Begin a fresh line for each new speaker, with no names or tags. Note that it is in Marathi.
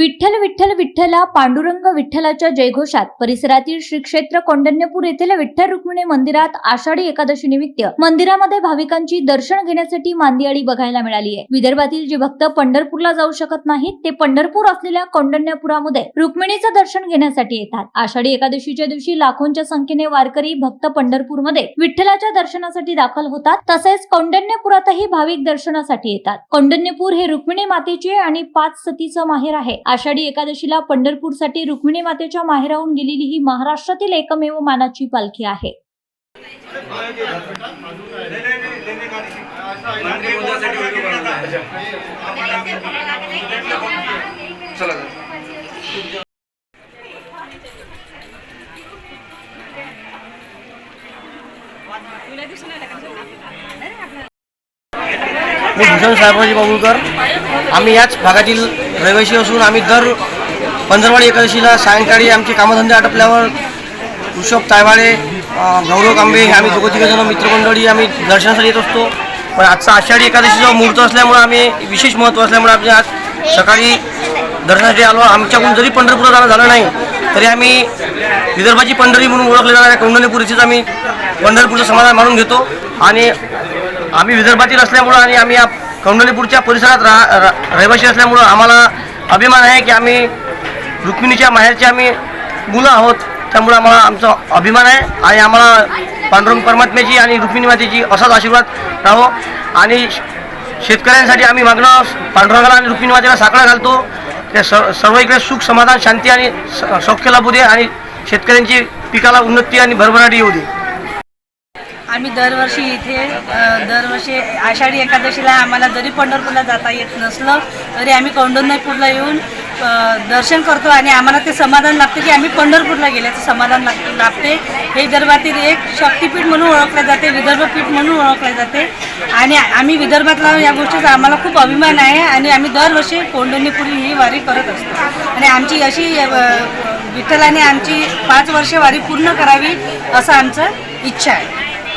विठ्ठल विठ्ठल विठ्ठला पांडुरंग विठ्ठलाच्या जयघोषात परिसरातील श्री क्षेत्र कौंडण्यपूर येथील विठ्ठल रुक्मिणी मंदिरात आषाढी एकादशी निमित्त मंदिरामध्ये भाविकांची दर्शन घेण्यासाठी मांदियाळी बघायला मिळाली आहे. विदर्भातील जे भक्त पंढरपूरला जाऊ शकत नाहीत ते पंढरपूर असलेल्या कौंडण्यपुरामध्ये रुक्मिणीचं दर्शन घेण्यासाठी येतात. आषाढी एकादशीच्या दिवशी लाखोंच्या संख्येने वारकरी भक्त पंढरपूरमध्ये विठ्ठलाच्या दर्शनासाठी दाखल होतात तसेच कौंडण्यपुरातही भाविक दर्शनासाठी येतात. कौंडण्यपूर हे रुक्मिणी मातेचे आणि पाच सतीचं माहेर आहे. आषाढी एकादशीला पंढरपूरसाठी रुक्मिणी मातेच्या माहेराहून गेलेली ही महाराष्ट्रातील एकमेव मानाची पालखी आहे.
मी भूषण साहेबाजी बाबुळकर आम्ही याच भागातील रहिवासी असून आम्ही दर पंधरवाडी एकादशीला सायंकाळी आमचे कामधंदे आटपल्यावर ऋषभ तायवाडे गौरव कांबे हे आम्ही दोघं तिघजण मित्रमंडळी आम्ही दर्शनासाठी येत असतो. पण आजचा आषाढी एकादशीचा मुहूर्त असल्यामुळे आम्ही विशेष महत्त्व असल्यामुळे आम्ही आज सकाळी दर्शनासाठी आलो. आमच्याकडून जरी पंढरपूरला जाणं झालं नाही तरी आम्ही विदर्भाची पंढरी म्हणून ओळखले जाणाऱ्या कौंडण्यपूर आम्ही पंढरपूरचं समाधान मानून घेतो. आणि आम्ही विदर्भातील असल्यामुळं आणि आम्ही या कौंडलीपूरच्या परिसरात रा रहिवासी असल्यामुळं आम्हाला अभिमान आहे की आम्ही रुक्मिणीच्या माहेरचे आम्ही मुलं आहोत. त्यामुळं आम्हाला आमचा अभिमान आहे आणि आम्हाला पांडुरंग परमात्म्याची आणि रुक्मिणी मातेची असाच आशीर्वाद राहो. आणि श- शेतकऱ्यांसाठी आम्ही मागणं पांडुरंगाला आणि रुक्मिणी मातेला साकडा घालतो. त्या स सर्व इकडे सुख समाधान शांती आणि सौख्य लाभू दे आणि शेतकऱ्यांची पिकाला उन्नती आणि भरभराटी येऊ दे.
आम्ही दरवर्षी इथे दरवर्षी आषाढी एकादशीला आम्हाला जरी पंढरपूरला जाता येत नसलं तरी आम्ही कौंडण्यपूरला येऊन दर्शन करतो आणि आम्हाला ते समाधान लागते की आम्ही पंढरपूरला गेल्याचं समाधान लाग लागते हे विदर्भातील एक शक्तीपीठ म्हणून ओळखले जाते विदर्भपीठ म्हणून ओळखले जाते. आणि आम्ही विदर्भातला या गोष्टीचा आम्हाला खूप अभिमान आहे आणि आम्ही दरवर्षी कोंडोनीपुरी ही वारी करत असतो. आणि आमची अशी विठ्ठलाने आमची पाच वर्ष वारी पूर्ण करावी असं आमचं इच्छा आहे.